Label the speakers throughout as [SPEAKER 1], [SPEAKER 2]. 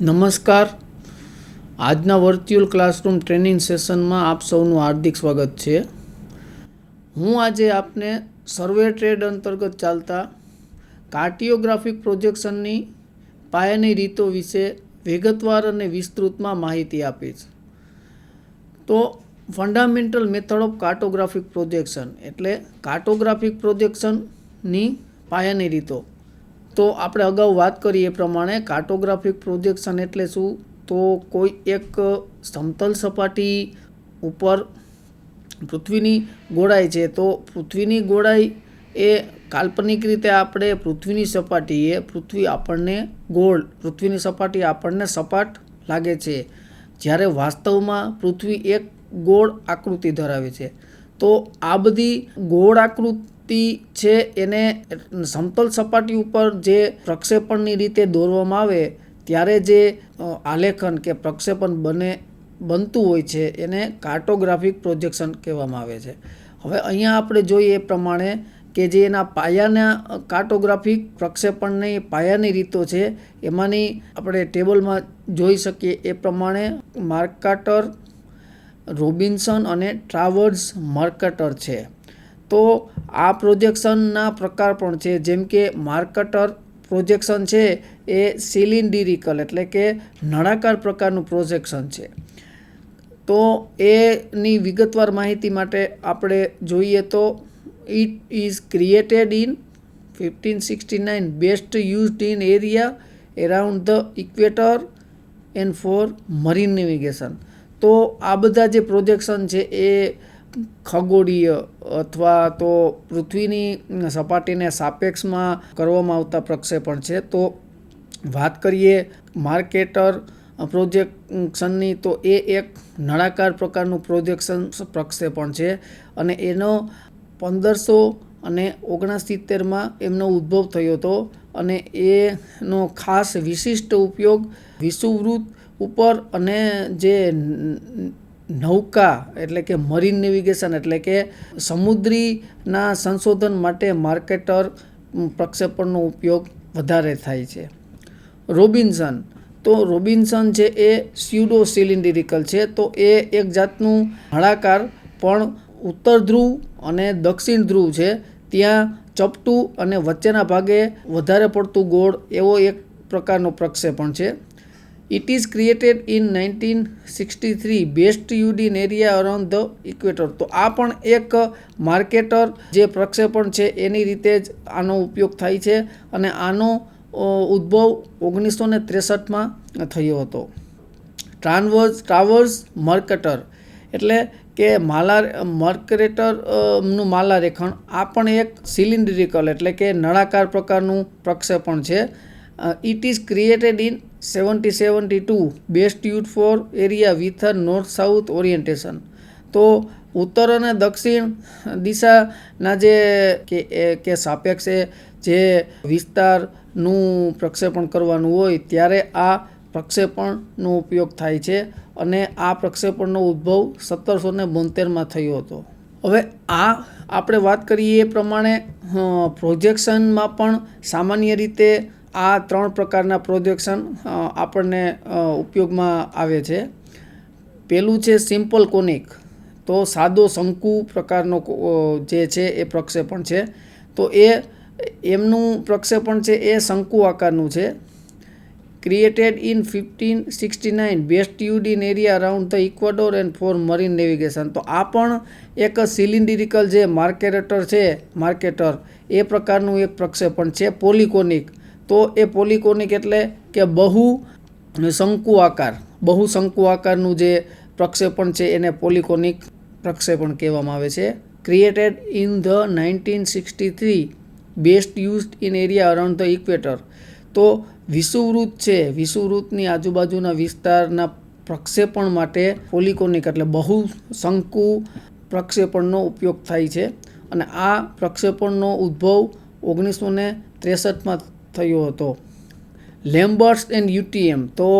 [SPEAKER 1] નમસ્કાર. આજના virtual classroom training સેશનમાં આપ સૌનું હાર્દિક સ્વાગત છે. હું આજે આપને સર્વે ટ્રેડ અંતર્ગત ચાલતા કાર્ટિયોગ્રાફિક પ્રોજેક્શનની પાયાની રીતો વિશે વિગતવાર અને વિસ્તૃતમાં માહિતી આપીશ. તો fundamental method of cartographic projection એટલે કાર્ટોગ્રાફિક પ્રોજેક્શનની પાયાની રીતો. તો આપણે અગાઉ વાત કરી એ પ્રમાણે કાર્ટોગ્રાફિક પ્રોજેક્શન એટલે શું? તો કોઈ એક સમતલ સપાટી ઉપર પૃથ્વીની ગોળાઈ છે. તો પૃથ્વીની ગોળાઈ એ કાલ્પનિક રીતે આપણે પૃથ્વીની સપાટીએ પૃથ્વી આપણને ગોળ, પૃથ્વીની સપાટી આપણને સપાટ લાગે છે. જ્યારે વાસ્તવમાં પૃથ્વી એક ગોળ આકૃતિ ધરાવે છે. તો આ બધી ગોળ આકૃતિ છે એને સમતલ સપાટી ઉપર જે પ્રક્ષેપણની રીતે દોરવામાં આવે, ત્યારે જે આલેખન કે પ્રક્ષેપણ બને, બનતું હોય છે, એને કાર્ટોગ્રાફિક પ્રોજેક્શન કહેવામાં આવે છે. હવે અહીંયા આપણે જોઈએ એ પ્રમાણે કે જે એના પાયાના કાર્ટોગ્રાફિક પ્રક્ષેપણની પાયાની રીતો છે, એમાંની આપણે ટેબલમાં જોઈ શકીએ એ પ્રમાણે માર્કાટર રોબિન્સન અને ટ્રાવર્સ માર્કટર છે. તો આ પ્રોજેક્શનના પ્રકાર પણ છે. જેમ કે માર્કટર પ્રોજેક્શન છે, એ સિલિન્ડિરિકલ એટલે કે નળાકાર પ્રકારનું પ્રોજેક્શન છે. તો એની વિગતવાર માહિતી માટે આપણે જોઈએ તો it is created in fifteen sixty nine best used in area around the equator and for marine navigation તો આ બધા જે પ્રોજેક્શન છે, એ ખગોળીય અથવા તો પૃથ્વીની સપાટીને સાપેક્ષમાં કરવામાં આવતા પ્રક્ષેપણ છે. તો વાત કરીએ માર્કેટર પ્રોજેક્શનની, તો એ એક નળાકાર પ્રકારનું પ્રોજેક્શન પ્રક્ષેપણ છે અને એનો પંદરસો અને ઓગણસિત્તેરમાં એમનો ઉદ્ભવ થયો હતો અને એનો ખાસ વિશિષ્ટ ઉપયોગ વિષુવવૃત્ત ઉપર અને જે નૌકા એટલે કે મરીન નેવિગેશન એટલે કે સમુદ્રીના સંશોધન માટે માર્કેટર પ્રક્ષેપણનો ઉપયોગ વધારે થાય છે. રોબિન્સન. તો રોબિન્સન છે એ સ્યુડો સિલિન્ડરિકલ છે, તો એ એક જાતનું હળાકાર પણ ઉત્તર ધ્રુવ અને દક્ષિણ ધ્રુવ છે. ત્યાં ચપટું અને વચ્ચેના ભાગે વધારે પડતું ગોળ એવો એક પ્રકારનો પ્રક્ષેપણ છે. It created in nineteen sixty three best used in area around the equator તો આ પણ એક માર્કેટર જે પ્રક્ષેપણ છે, એની રીતે જ આનો ઉપયોગ થાય છે અને આનો ઉદ્ભવ ઓગણીસો ને ત્રેસઠમાં થયો હતો. ટ્રાન્વર્સ ટ્રાવર્સ મર્કેટર એટલે કે માલા મર્કરેટરનું માલા રેખણ આ પણ એક સિલિન્ડ્રિકલ એટલે કે નળાકાર પ્રકારનું પ્રક્ષેપણ છે. It is created in seventy seventy two best used for area with a north south orientation તો ઉત્તર અને દક્ષિણ દિશાના જે કે કે સાપેક્ષે જે વિસ્તારનું પ્રક્ષેપણ કરવાનું હોય, ત્યારે આ પ્રક્ષેપણનો ઉપયોગ થાય છે અને આ પ્રક્ષેપણનો ઉદ્ભવ સત્તરસો ને બોતેરમાં થયો હતો. હવે આ આપણે વાત કરીએ એ પ્રમાણે પ્રોજેક્શનમાં પણ સામાન્ય રીતે આ ત્રણ પ્રકારના પ્રોજેક્શન આપણને ઉપયોગમાં આવે છે. પેલું છે સિમ્પલ કોનિક. તો સાદો શંકુ પ્રકારનો જે છે એ પ્રક્ષેપણ છે. તો એ, એમનું પ્રક્ષેપણ છે એ શંકુ આકારનું છે. Created in fifteen sixty nine best used in area around the equator and for marine navigation તો આ પણ એક સિલિન્ડિરિકલ જે માર્કેટર છે માર્કેટર એ પ્રકારનું એક પ્રક્ષેપણ છે પોલિકોનિક તો એ પોલિકોનિક એટલે કે બહુ શંકુ આકાર, બહુ શંકુ આકારનું જે પ્રક્ષેપણ છે એને પોલિકોનિક પ્રક્ષેપણ કહેવામાં આવે છે. Created in the nineteen sixty three best used in area around the equator તો વિષુવૃત છે, વિષુવવૃત્તની આજુબાજુના વિસ્તારના પ્રક્ષેપણ માટે પોલિકોનિક એટલે બહુ શંકુ પ્રક્ષેપણનો ઉપયોગ થાય છે. અને આ પ્રક્ષેપણનો ઉદ્ભવ ઓગણીસો ને ત્રેસઠમાં થયો હતો. લેમ્બર્સ એન્ડ યુટીએમ તો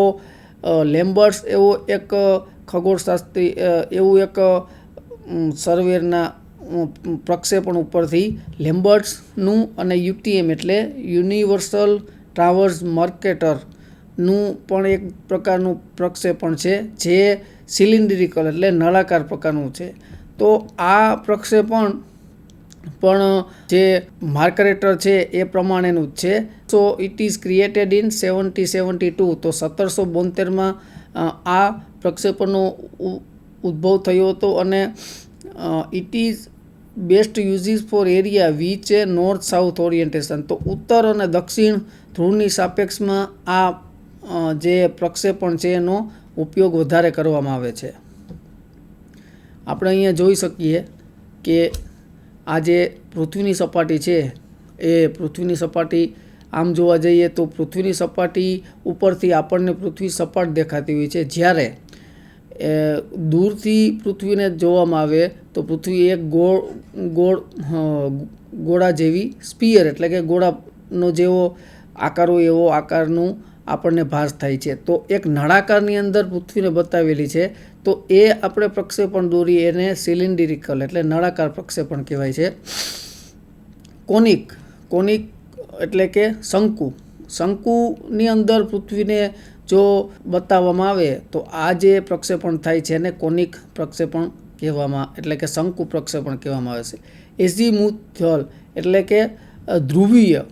[SPEAKER 1] લેમ્બર્સ એવો એક ખગોળશાસ્ત્રી એવું એક સર્વેરના પ્રક્ષેપણ ઉપરથી લેમ્બર્ટ્સનું અને યુટીએમ એટલે યુનિવર્સલ ટ્રાવર્સ માર્કેટરનું પણ એક પ્રકારનું પ્રક્ષેપણ છે, જે સિલિન્ડ્રિકલ એટલે નળાકાર પ્રકારનું છે. તો આ પ્રક્ષેપણ પણ જે માર્કરેટર છે એ પ્રમાણેનું જ છે. So it is created in seventy seventy two તો સત્તરસો બોતેરમાં આ પ્રક્ષેપણનો ઉદ્ભવ થયો હતો અને it is best uses for area which a north south orientation તો ઉત્તર અને દક્ષિણ ધ્રુવની સાપેક્ષમાં આ જે પ્રક્ષેપણ છે એનો ઉપયોગ વધારે કરવામાં આવે છે. આપણે અહીંયા જોઈ શકીએ કે આ જે પૃથ્વીની સપાટી છે. એ પૃથ્વીની સપાટી આમ જોવા જઈએ તો પૃથ્વીની સપાટી ઉપરથી આપણને પૃથ્વી સપાટ દેખાતી હોય છે. જ્યારે દૂરથી પૃથ્વીને જોવામાં આવે તો પૃથ્વી એક ગોળ ગોળ ગોળા જેવી સ્પિયર એટલે કે ગોળાનો જેવો આકાર હોય એવો આકારનું આપણને ભાસ થાય છે. તો એક નળાકારની અંદર પૃથ્વીને બતાવેલી છે. તો એ આપણે પ્રક્ષેપણ દોરી એને સિલિન્ડરિકલ એટલે નળાકાર પ્રક્ષેપણ કહેવાય છે. કોનિક કોનિક એટલે કે શંકુ. શંકુની અંદર પૃથ્વીને જો બતાવવામાં આવે તો આ જે પ્રક્ષેપણ થાય છે એને કોનિક પ્રક્ષેપણ કહેવામાં, એટલે કે શંકુ પ્રક્ષેપણ કહેવામાં આવે છે. એઝીમુથલ એટલે કે ધ્રુવીય.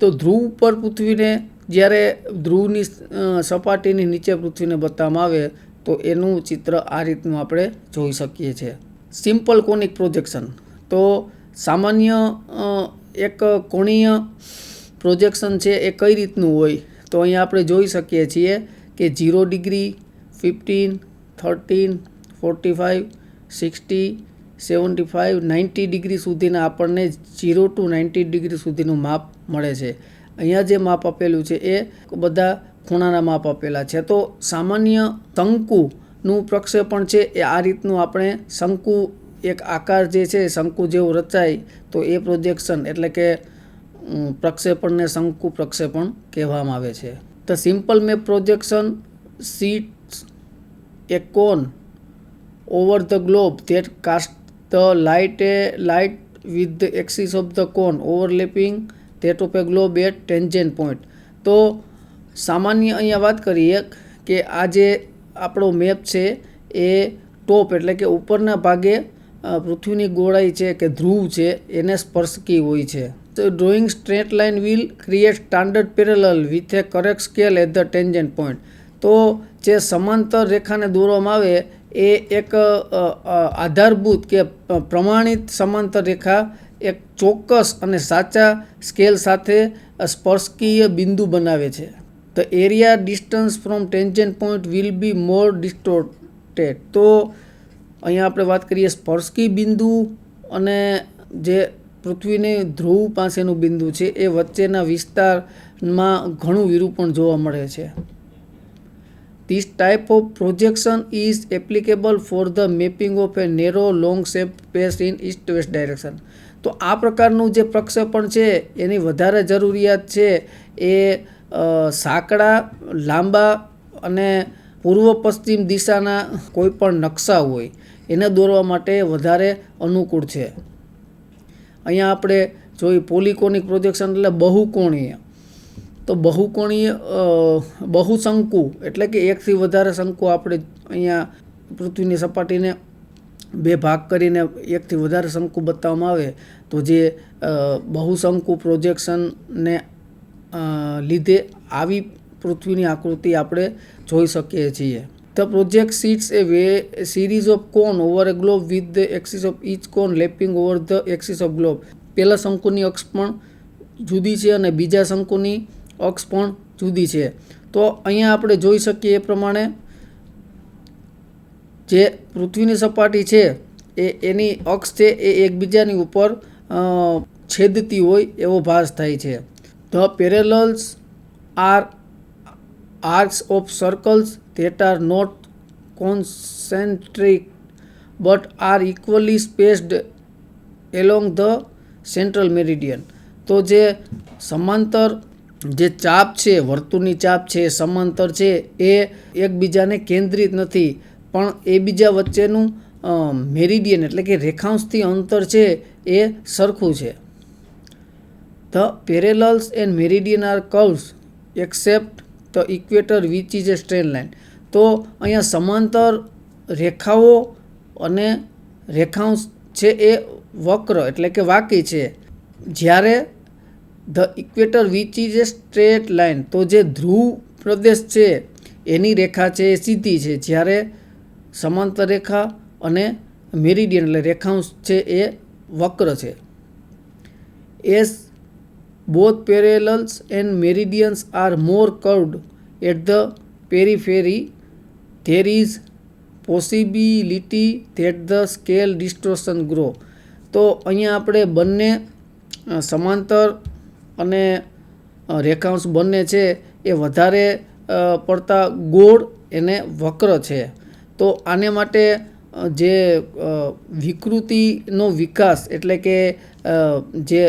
[SPEAKER 1] તો ધ્રુવ પર પૃથ્વીને જ્યારે ધ્રુવની સપાટીની નીચે પૃથ્વીને બતાવવામાં આવે તો એનું ચિત્ર આ રીતનું આપણે જોઈ શકીએ છીએ સિમ્પલ કોનિક પ્રોજેક્શન તો સામાન્ય એક કોણીય પ્રોજેક્શન છે એ કઈ રીતનું હોય? તો અહીંયા આપણે જોઈ શકીએ છીએ કે zero degree fifteen thirteen forty five sixty seventy five ninety degree સુધીના આપણને ઝીરો ટુ નાઇન્ટી ડિગ્રી સુધીનું માપ મળે છે. અહીંયા જે માપ આપેલું છે એ બધા ખૂણાના માપ આપેલા છે. તો સામાન્ય શંકુનું પ્રક્ષેપણ છે એ આ રીતનું આપણે શંકુ એક આકાર જે છે શંકુ જેવું રચાય તો એ પ્રોજેક્શન એટલે કે પ્રક્ષેપણને શંકુ પ્રક્ષેપણ કહેવામાં આવે છે. The simple map projection sits a cone over the globe that cast the light a light with the axis of the cone overlapping that of a globe at tangent point તો સામાન્ય અહીંયા વાત કરીએ કે આ જે આપણો મેપ છે એ ટોપ એટલે કે ઉપરના ભાગે પૃથ્વીની ગોળાઈ છે કે ધ્રુવ છે એને સ્પર્શકી હોય છે. તો drawing straight line will create standard parallel with a correct scale at the tangent point. તો જે સમાંતર રેખાને દોરવામાં આવે એ એક આધારભૂત કે પ્રમાણિત સમાંતર રેખા એક ચોક્કસ અને સાચા સ્કેલ સાથે સ્પર્શકીય બિંદુ બનાવે છે. The area distance from tangent point will be more distorted તો અહીંયા આપણે વાત કરીએ સ્પર્શકી બિંદુ અને જે પૃથ્વીની ધ્રુવ પાસેનું બિંદુ છે, એ વચ્ચેના વિસ્તારમાં ઘણું વિરૂપણ જોવા મળે છે. This type of projection is applicable for the mapping of a narrow long shape space in east west direction તો આ પ્રકારનું જે પ્રક્ષેપણ છે, એની વધારે જરૂરિયાત છે, એ સાંકડા, લાંબા અને પૂર્વ પશ્ચિમ દિશાના કોઈ પણ નકશા હોય, એને દોરવા માટે વધારે અનુકૂળ છે. અહીંયા આપણે જોઈ પોલિકોનિક પ્રોજેક્શન એટલે બહુકોણીય. તો બહુકોણીય બહુશંકુ એટલે કે એકથી વધારે શંકુ આપણે અહીંયા પૃથ્વીની સપાટીને બે ભાગ કરીને એકથી વધારે શંકુ બતાવવામાં આવે, તો જે બહુશંકુ પ્રોજેક્શનને લીધે આવી પૃથ્વીની આકૃતિ આપણે જોઈ શકીએ છીએ. The project sits a way series of cone over a globe with the axis of each cone lapping over the axis of globe પહેલા શંકુની અક્ષ પણ જુદી છે અને બીજા શંકુની અક્ષ પણ જુદી છે. તો અહીંયા આપણે જોઈ શકીએ એ પ્રમાણે જે પૃથ્વીની સપાટી છે, એ એની અક્ષ છે, એ એકબીજાની ઉપર છેદતી હોય એવો ભાસ થાય છે. The parallels are arcs of circles that are not concentric, but are equally spaced along the central meridian. તો જે સમાંતર જે ચાપ છે, વર્તુળની ચાપ છે સમાંતર છે, એ એકબીજાને કેન્દ્રિત નથી. પણ એ બીજા વચ્ચેનું મેરિડિયન એટલે કે રેખાંશથી અંતર છે, એ સરખું છે. The parallels and meridian are curves, except the equator which is a straight line. તો અહીંયા સમાંતર રેખાઓ અને રેખાંશ છે એ વક્ર, એટલે કે વાકી છે. જ્યારે the equator which is a straight line, તો જે ધ્રુવ પ્રદેશ છે, એની રેખા છે એ સીધી છે. જ્યારે સમાંતર રેખા અને મેરિડિયન, એટલે રેખાંશ છે એ વક્ર છે. As both parallels and meridians are more curved at the periphery there is possibility that the scale distortion grow તો અહીંયા આપણે બંને સમાંતર અને રેખાંશ બંને છે એ વધારે પડતા ગોળ એને વક્ર છે તો આને માટે જે વિકૃતિનો વિકાસ એટલે કે જે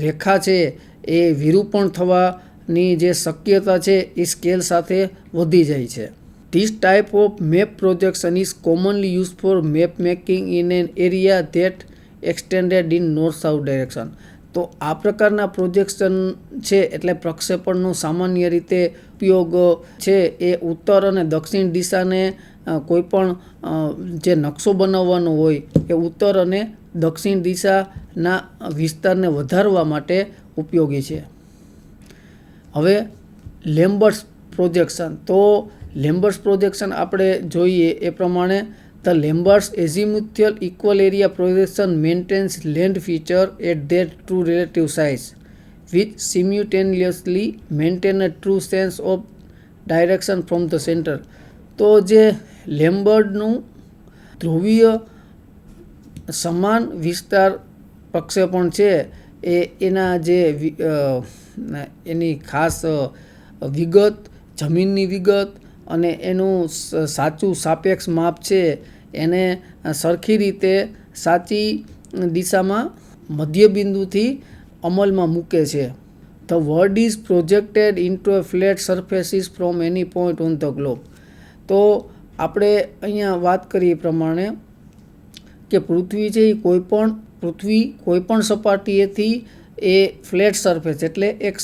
[SPEAKER 1] રેખા છે એ વિરૂપણ થવાની જે શક્યતા છે એ સ્કેલ સાથે વધી જાય છે. This type of map projection is commonly use for map making in an area that extended in north south direction તો આ પ્રકારના પ્રોજેક્શન છે એટલે પ્રક્ષેપણનો સામાન્ય રીતે ઉપયોગ છે એ ઉત્તર અને દક્ષિણ દિશાને અ, કોઈ પણ અ, જે નકશો બનાવવાનો હોય એ ઉત્તર અને દક્ષિણ દિશાના વિસ્તારને વધારવા માટે ઉપયોગી છે. હવે લેમ્બર્સ પ્રોજેક્શન. તો લેમ્બર્સ પ્રોજેક્શન આપણે જોઈએ એ પ્રમાણે the Lambert's azimuthal equal area projection maintains land feature at their true relative size with simultaneously maintain a true sense of direction from the centre. તો જે લેમ્બર્ડનું ધ્રુવીય સમાન વિસ્તાર પ્રક્ષેપણ છે, એ એના જે એની ખાસ વિગત, જમીનની વિગત અને એનું સાચું સાપેક્ષ માપ છે, એને સરખી રીતે સાચી દિશામાં મધ્યબિંદુથી અમલમાં મૂકે છે. The world is projected into a flat surfaces from any point on the globe તો આપણે અહીંયા વાત કરીએ પ્રમાણે કે પૃથ્વી છે એ કોઈપણ, પૃથ્વી કોઈપણ સપાટીએથી એ ફ્લેટ સરફેસ એટલે એક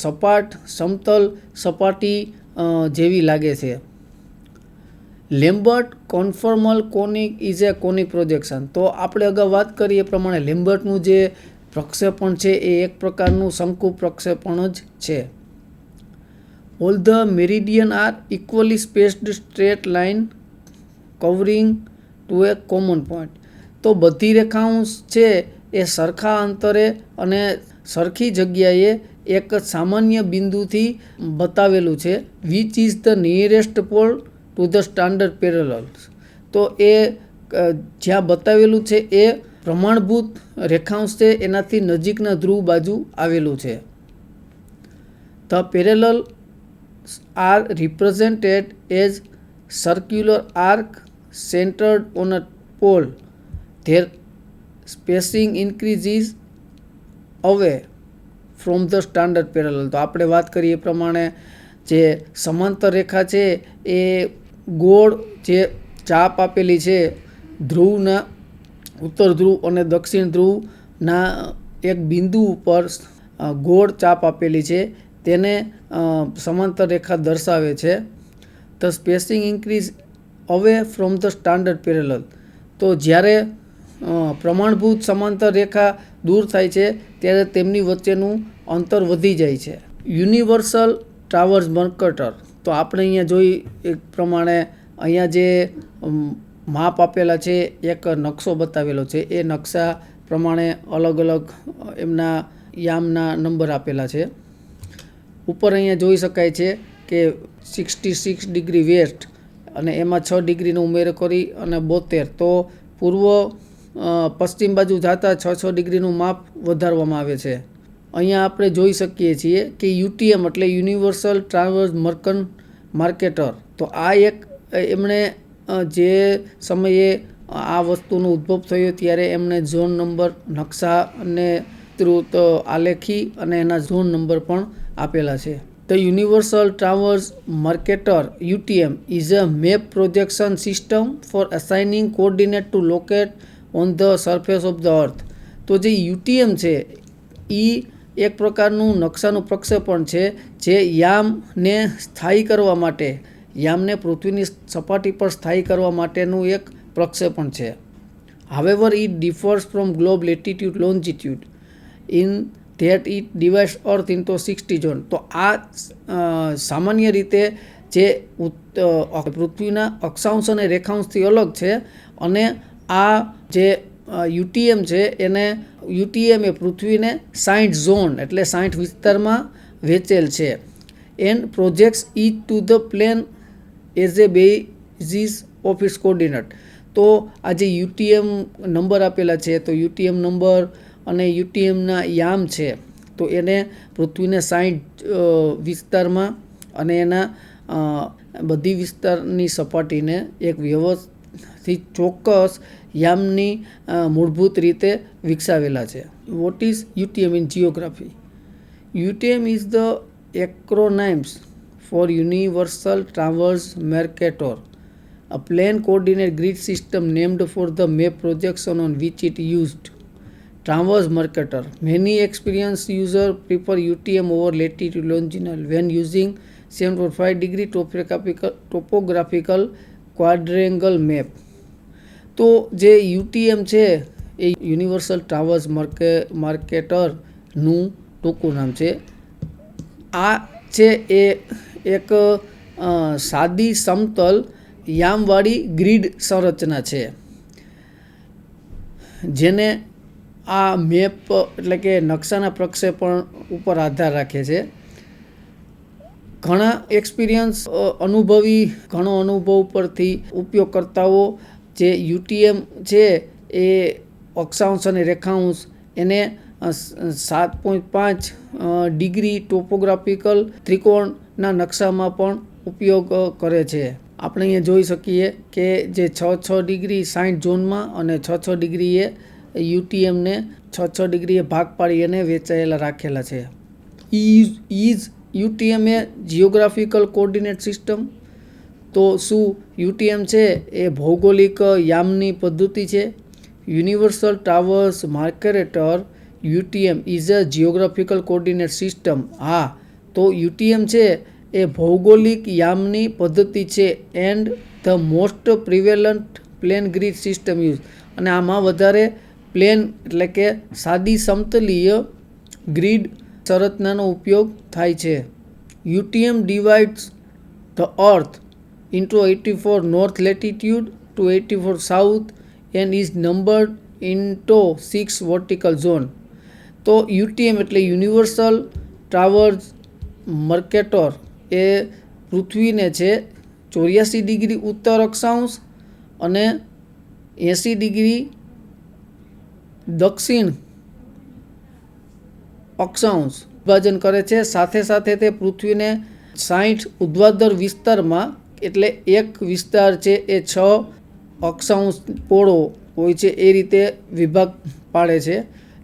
[SPEAKER 1] સપાટ, સમતલ સપાટી જેવી લાગે છે. Lambert conformal conic is a conic projection. તો આપણે અગાઉ વાત કરી એ પ્રમાણે લેમ્બર્ટનું જે પ્રક્ષેપણ છે એ એક પ્રકારનું શંકુ પ્રક્ષેપણ જ છે. All the meridian are equally spaced straight line covering to a common point તો બધી રેખાંશ છે એ સરખા અંતરે અને સરખી જગ્યાએ એક સામાન્ય બિંદુથી બતાવેલું છે which is the nearest pole to the standard parallels તો એ જ્યાં બતાવેલું છે એ પ્રમાણભૂત રેખાંશ છે, એનાથી નજીકના ધ્રુવ બાજુ આવેલું છે the parallel are represented as circular arc centred on a pole. Their spacing increases away from the standard parallel. તો આપણે વાત કરીએ એ પ્રમાણે જે સમાંતર રેખા છે, એ ગોળ જે ચાપ આપેલી છે, ધ્રુવના ઉત્તર ધ્રુવ અને દક્ષિણ ધ્રુવના એક બિંદુ ઉપર ગોળ ચાપ આપેલી છે. તેને સમાંતર રેખા દર્શાવે છે. The spacing increase away from the standard parallel તો જ્યારે પ્રમાણભૂત સમાંતર રેખા દૂર થાય છે, ત્યારે તેમની વચ્ચેનું અંતર વધી જાય છે. યુનિવર્સલ ટ્રાવર્સ મર્કટર તો આપણે અહીંયા જોઈ એક પ્રમાણે અહીંયા જે માપ આપેલા છે, એક નકશો બતાવેલો છે. એ નકશા પ્રમાણે અલગ અલગ એમના યામના નંબર આપેલા છે. ઉપર અહીંયા જોઈ શકાય છે કે સિક્સટી સિક્સ ડિગ્રી વેસ્ટ અને એમાં છ ડિગ્રીનો ઉમેરો કરી અને બોતેર. તો પૂર્વ પશ્ચિમ બાજુ જાતા છ છ ડિગ્રીનું માપ વધારવામાં આવે છે. અહીંયા આપણે જોઈ શકીએ છીએ કે યુટીએમ એટલે યુનિવર્સલ ટ્રાવર્સ મર્કન માર્કેટર. તો આ એક એમણે જે સમયે આ વસ્તુનો ઉદ્ભવ થયો ત્યારે એમણે ઝોન નંબર નકશા અને ત્રુત આલેખી અને એના ઝોન નંબર પણ આપેલા છે. The universal transverse Mercator UTM is a map projection system for assigning coordinate to locate on the surface of the earth તો જે યુટીએમ છે એ એક પ્રકારનું નકશાનું પ્રક્ષેપણ છે, જે યામને સ્થાયી કરવા માટે, યામને પૃથ્વીની સપાટી પર સ્થાયી કરવા માટેનું એક પ્રક્ષેપણ છે. However it differs from globe latitude longitude in that it divides earth into sixty zone તો આ સામાન્ય રીતે જે પૃથ્વીના અક્ષાંશ અને રેખાંશથી અલગ છે, અને આ જે યુટીએમ છે, એને યુટીએમ એ પૃથ્વીને સાઠ ઝોન એટલે સાઠ વિસ્તારમાં વેચેલ છે. And projects each to the plane as a basis of its coordinate તો આ જે યુટીએમ નંબર આપેલા છે, તો યુટીએમ નંબર અને યુટીએમના યામ છે, તો એને પૃથ્વીને સાઠ વિસ્તારમાં અને એના બધી વિસ્તારની સપાટીને એક વ્યવસ્થિત ચોક્કસ યામની અ, મૂળભૂત રીતે વિકસાવેલા છે what is UTM in geography UTM is the acronyms for Universal Traverse Mercator, a plane coordinate grid system named for the map projection on which it used. Traverse Mercator. Many experienced users prefer UTM over latitude longitudinal when using 7.5 degree topographical, topographical quadrangle map તો જે UTM છે, એ universal traverse માર્કે માર્કેટરનું ટૂંકું નામ છે. આ છે એ એક સાદી સમતલ યામવાળી ગ્રીડ સંરચના છે. જેને આ મેપ એટલે કે નકશાના પ્રક્ષેપણ ઉપર આધાર રાખે છે. ઘણા એક્સપિરિયન્સ અનુભવી, ઘણો અનુભવ પરથી ઉપયોગકર્તાઓ જે યુટીએમ છે એ અક્ષાંશ અને રેખાંશ, એને સાત પોઈન્ટ પાંચ ડિગ્રી ટોપોગ્રાફિકલ ત્રિકોણના નકશામાં પણ ઉપયોગ કરે છે. આપણે અહીંયા જોઈ શકીએ કે જે છ છ ડિગ્રી સાઠ ઝોનમાં અને છ છ ડિગ્રીએ યુટીએમને છ છ ડિગ્રીએ ભાગ પાડી અને વેચાયેલા રાખેલા છે. Is is UTM a geographical coordinate system તો શું યુટીએમ છે એ ભૌગોલિક યામની પદ્ધતિ છે? Universal transverse Mercator UTM is a geographical coordinate system હા, તો યુટીએમ છે એ ભૌગોલિક યામની પદ્ધતિ છે and the most prevalent plane grid system use અને આમાં વધારે પ્લેન એટલે કે સાદી સમતલીય ગ્રીડ સંરચનાનો ઉપયોગ થાય છે. UTM divides the earth into 84 north latitude to 84 south and is numbered into six vertical zone તો યુટીએમ એટલે યુનિવર્સલ ટ્રાવર્સ મર્કેટર. એ પૃથ્વીને છે ચોર્યાસી ડિગ્રી ઉત્તર અક્ષાંશ અને એંસી ડિગ્રી દક્ષિણ અક્ષાંશ વિભાજન કરે છે. સાથે સાથે તે પૃથ્વીને સાઠ ઉદ્વાદર વિસ્તારમાં, એટલે એક વિસ્તાર છે એ છ અક્ષાંશ પોળો હોય છે એ રીતે વિભાગ પાડે છે.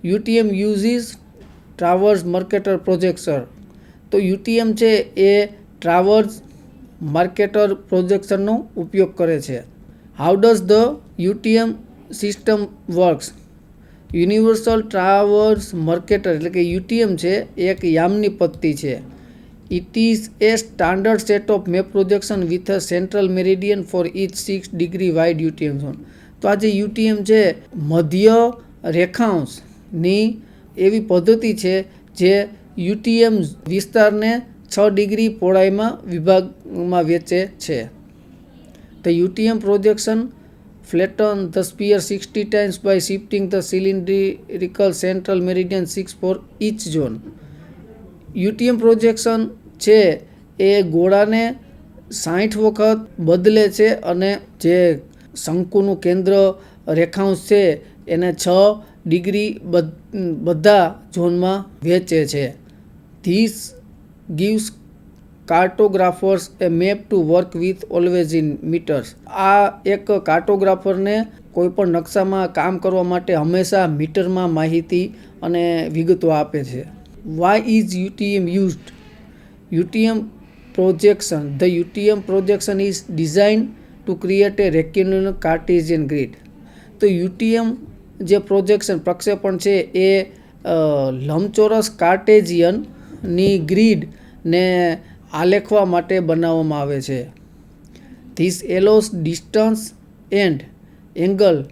[SPEAKER 1] UTM uses transverse Mercator projector તો યુટીએમ છે એ ટ્રાવર્સ માર્કેટર પ્રોજેક્શનનો ઉપયોગ કરે છે. How does the UTM system works? Universal transverse Mercator એટલે કે યુટીએમ છે એક યામની પદ્ધતિ છે. It is a standard set of map projection with a central meridian for each six degree wide UTM zone તો આ જે યુટીએમ છે, મધ્ય રેખાંશની એવી પદ્ધતિ છે જે યુટીએમ વિસ્તારને છ ડિગ્રી પહોળાઈમાં વિભાગમાં વેચે છે. તો UTM projection flatten the sphere 60 times by shifting the cylindrical central meridian 6 for each zone. UTM projection છે એ ગોળાને સાઠ વખત બદલે છે અને જે શંકુનું કેન્દ્ર રેખાંશ છે એને છ ડિગ્રી બધા ઝોનમાં વેચે છે this gives cartographers a map to work with always in metres. આ એક કાર્ટોગ્રાફરને કોઈ પણ નકશામાં કામ કરવા માટે હંમેશા મીટરમાં માહિતી અને વિગતો આપે છે. Why is UTM used UTM projection the UTM projection is design to create a rectangular Cartesian grid તો યુટીએમ જે પ્રોજેક્શન પ્રક્ષેપણ છે એ લંબચોરસ કાર્ટેજિયનની ગ્રીડને આલેખવા માટે બનાવવામાં આવે છે. This allows distance and angle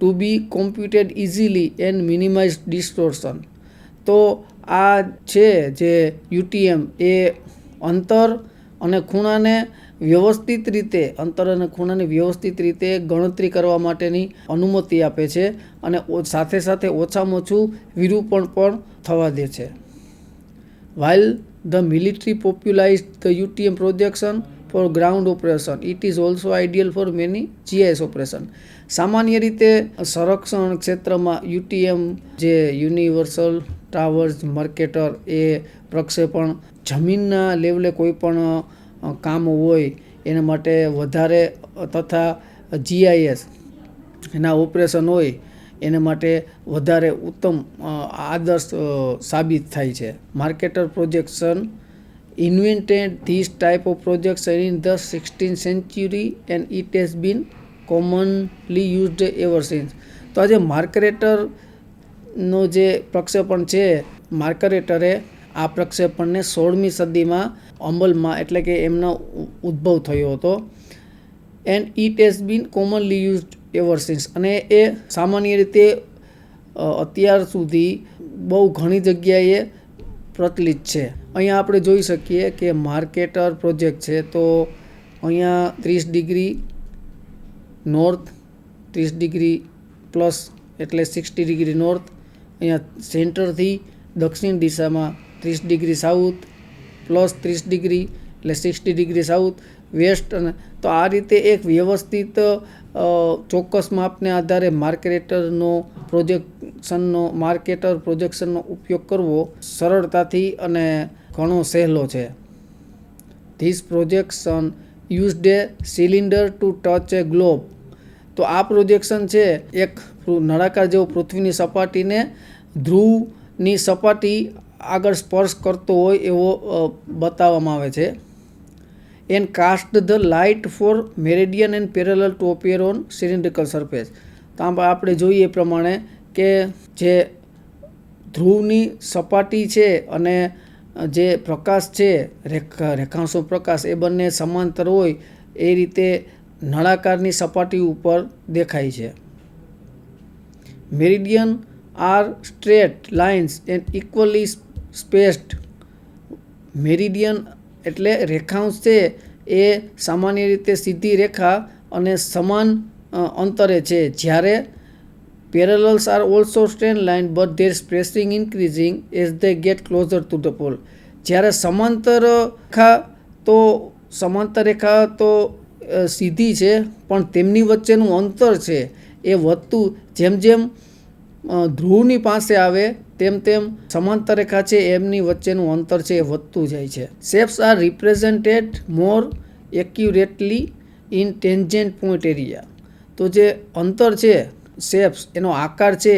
[SPEAKER 1] to be computed easily and minimise distortion તો આ છે જે યુટીએમ એ અંતર અને ખૂણાને વ્યવસ્થિત રીતે, અંતર અને ખૂણાને વ્યવસ્થિત રીતે ગણતરી કરવા માટેની અનુમતિ આપે છે અને સાથે સાથે ઓછામાં ઓછું વિરૂપણ પણ થવા દે છે. While the military popularized the UTM projection for ground operation it is also ideal for many GIS operation સામાન્ય રીતે સંરક્ષણ ક્ષેત્રમાં યુટીએમ જે યુનિવર્સલ ટાવર્સ માર્કેટર એ પ્રક્ષેપણ જમીનના લેવલે કોઈ પણ અ, કામ હોય એના માટે વધારે તથા જીઆઈએસ એના ઓપરેશન હોય એના માટે વધારે ઉત્તમ આદર્શ સાબિત થાય છે. Mercator projection invented this type of projection in the sixteen century and it has been commonly used ever since તો આજે માર્કરેટરનો જે પ્રક્ષેપણ છે માર્કરેટરે આ પ્રક્ષેપણને સોળમી સદીમાં અમલમાં, એટલે કે એમનો ઉદ્ભવ થયો હતો. And it has been commonly used ever since અને એ સામાન્ય રીતે અત્યાર સુધી બહુ ઘણી જગ્યાએ પ્રચલિત છે. અહીંયા આપણે જોઈ શકીએ કે માર્કેટર પ્રોજેક્ટ છે તો અહીંયા ત્રીસ ડિગ્રી નોર્થ, ત્રીસ ડિગ્રી પ્લસ એટલે સિક્સટી ડિગ્રી નોર્થ, અહીંયા સેન્ટરથી દક્ષિણ દિશામાં ત્રીસ ડિગ્રી સાઉથ પ્લસ ત્રીસ ડિગ્રી એટલે સિક્સટી ડિગ્રી સાઉથ, વેસ્ટ અને તો આ રીતે એક વ્યવસ્થિત ચોક્કસ માપને આધારે માર્કેટરનો પ્રોજેક્શનનો, માર્કેટર પ્રોજેક્શનનો ઉપયોગ કરવો સરળતાથી અને ઘણો સહેલો છે. This projection used a cylinder to touch a globe તો આ પ્રોજેક્શન છે એક નળાકાર જેવો પૃથ્વીની સપાટીને ધ્રુવની સપાટી આગળ સ્પર્શ કરતો હોય એવો બતાવવામાં આવે છે. And cast the light for meridian and parallel to appear on cylindrical surface તો આપણે જોઈએ પ્રમાણે કે જે ધ્રુવની સપાટી છે અને જે પ્રકાશ છે, રેખા, રેખાંશો પ્રકાશ, એ બંને સમાંતર હોય, એ રીતે નળાકારની સપાટી ઉપર દેખાય છે. Meridian are straight lines and equally spaced. Meridian એટલે રેખાંશ છે એ સામાન્ય રીતે સીધી રેખા અને સમાન અંતરે છે. જ્યારે parallels are also straight line but their spacing increasing as they get closer to the pole જ્યારે સમાંતર રેખા તો, સમાંતર રેખા તો સીધી છે, પણ તેમની વચ્ચેનું અંતર છે એ વધતું. જેમ જેમ ધ્રુવની પાસે આવે તેમ તેમ સમાંતર રેખા છે એમની વચ્ચેનું અંતર છે એ વધતું જાય છે. Shapes are represented more accurately in tangent point area. તો જે અંતર છે, શેપ્સ, એનો આકાર છે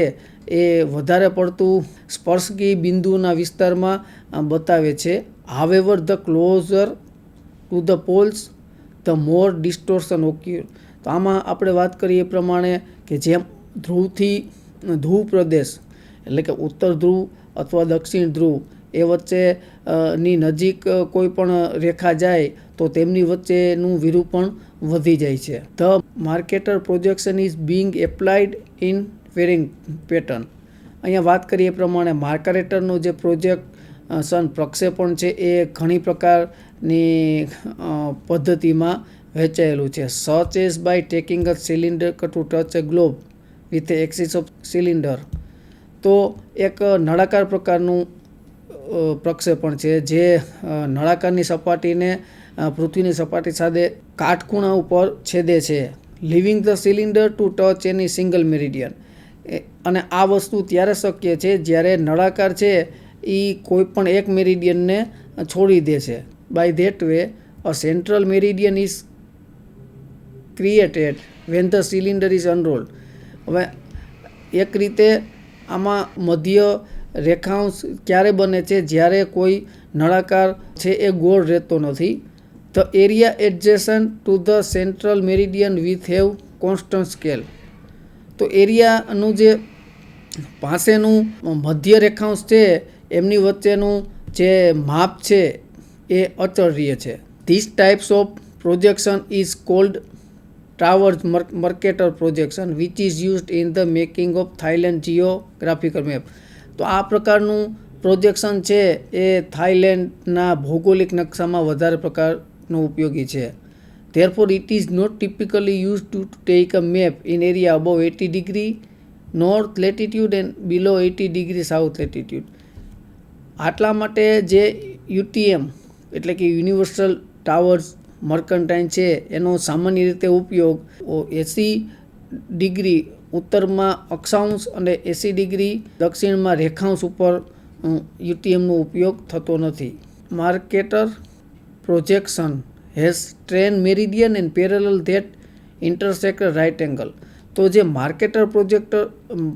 [SPEAKER 1] એ વધારે પડતું સ્પર્શકી બિંદુના વિસ્તારમાં બતાવે છે. However the closer to the poles the more distortion occur તો આમાં આપણે વાત કરીએ એ પ્રમાણે કે જેમ ધ્રુવથી ધ્રુવ પ્રદેશ, એટલે કે ઉત્તર ધ્રુવ અથવા દક્ષિણ ધ્રુવ, એ વચ્ચે ની નજીક કોઈ પણ રેખા જાય, તો તેમની વચ્ચેનું વિરૂપણ વધી જાય છે. The Mercator projection is being applied in varying pattern. અહીંયા વાત કરીએ પ્રમાણે માર્કરેટરનું જે પ્રોજેક્ટ સન પ્રક્ષેપણ છે, એ ઘણી પ્રકારની પદ્ધતિમાં વહેંચાયેલું છે. Such as by taking a cylinder to touch a globe with axis of cylinder. તો એક નળાકાર પ્રકારનું પ્રક્ષેપણ છે જે નળાકારની સપાટીને પૃથ્વીની સપાટી સાથે કાટખૂણા ઉપર છેદે છે. Leaving the cylinder to touch any single meridian અને આ વસ્તુ ત્યારે શક્ય છે જ્યારે નળાકાર છે એ કોઈ પણ એક મેરિડિયનને છોડી દે છે. By that way a central meridian is created when the cylinder is unrolled હવે એક રીતે આમાં મધ્ય રેખાંશ ક્યારે બને છે? જ્યારે કોઈ નળાકાર છે એ ગોળ રહેતો નથી. The area adjacent to the central meridian with have constant scale તો એરિયાનું જે પાસેનું મધ્ય રેખાંશ છે, એમની વચ્ચેનું જે માપ છે એ અચળ રહે છે. This types of projection is called transverse Mercator projection which is used in the making of Thailand geographical map તો આ પ્રકારનું પ્રોજેક્શન છે, એ થાઇલેન્ડના ભૌગોલિક નકશામાં વધારે પ્રકારનો ઉપયોગી છે. Therefore it is not typically use to take a map in area above eighty degree north latitude and below eighty degree south latitude આટલા માટે જે યુટીએમ એટલે કે યુનિવર્સલ ટાવર્સ મર્કન્ટાઇન છે, એનો સામાન્ય રીતે ઉપયોગ એંસી ડિગ્રી ઉત્તરમાં અક્ષાંશ અને એંસી ડિગ્રી દક્ષિણમાં રેખાંશ ઉપર યુટીએમનો ઉપયોગ થતો નથી. Mercator projection has straight meridian and parallel that intersect right angle. તો જે માર્કેટર પ્રોજેક્ટર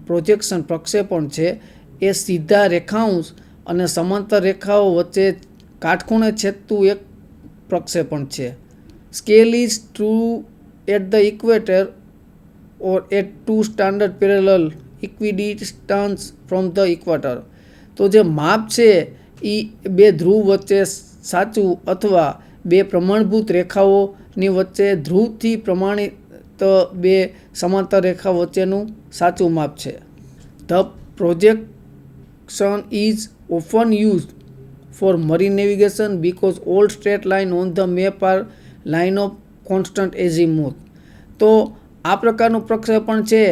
[SPEAKER 1] પ્રોજેક્શન પ્રક્ષેપણ છે, એ સીધા રેખાંશ અને સમાંતર રેખાઓ વચ્ચે કાટખૂણે છેદતું એક પ્રક્ષેપણ છે. Scale is true at the equator or at two standard parallel equidistance from the equator તો જે માપ છે એ બે ધ્રુવ વચ્ચે સાચું અથવા બે પ્રમાણભૂત રેખાઓની વચ્ચે ધ્રુવથી પ્રમાણિત બે સમાંતર રેખા વચ્ચેનું સાચું માપ છે. The projection is often use for marine navigation because all straight line on the map are line of constant azimuth તો આ પ્રકારનું પ્રક્ષેપણ છે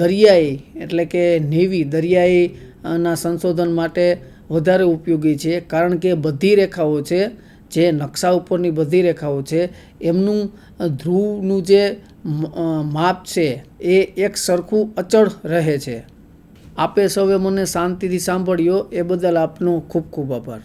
[SPEAKER 1] દરિયાઈ, એટલે કે નેવી દરિયાઈ ના સંશોધન માટે વધારે ઉપયોગી છે, કારણ કે બધી રેખાઓ છે, જે નકશા ઉપરની બધી રેખાઓ છે, એમનું ધ્રુવનું જે માપ છે, એ એક સરખું અચળ રહે છે. આપે સૌએ મને શાંતિથી સાંભળ્યો, એ બદલ આપનો ખૂબ ખૂબ આભાર.